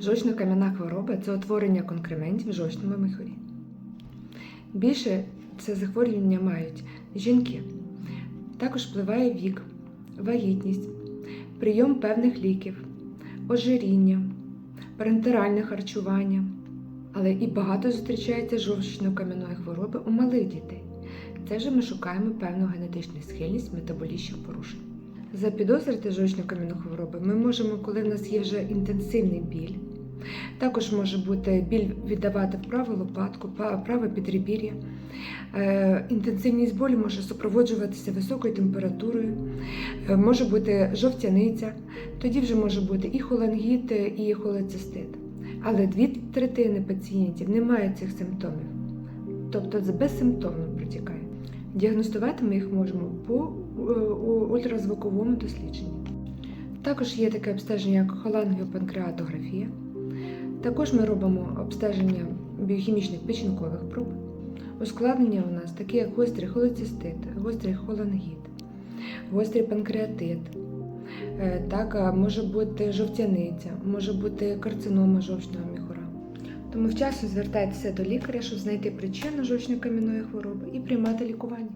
Жовчно-кам'яна хвороба це утворення конкрементів в жовчному міхурі. Більше це захворювання мають жінки. Також впливає вік, вагітність, прийом певних ліків, ожиріння, парентеральне харчування, але і багато зустрічається жовчно-кам'яної хвороби у малих дітей. Це вже ми шукаємо певну генетичну схильність метаболічних порушень. Запідозрити жовчно-кам'яну хворобу ми можемо, коли в нас є вже інтенсивний біль. Також може бути біль віддавати в праву лопатку, праве підребір'я. Е, інтенсивність болі може супроводжуватися високою температурою, е, може бути жовтяниця, тоді вже може бути і холангіт, і холецистит. Але дві третини пацієнтів не мають цих симптомів, тобто безсимптомно протікає. Діагностувати ми їх можемо по е, ультразвуковому дослідженні. Також є таке обстеження, як холангіопанкреатографія. Також ми робимо обстеження біохімічних печінкових проб. Ускладнення у нас такі, як гострий холецистит, гострий холангіт, гострий панкреатит. Е, Так, може бути жовтяниця, може бути карцинома жовчного міхура. Тому вчасно звертайтеся до лікаря, щоб знайти причину жовчно-кам'яної хвороби і приймати лікування.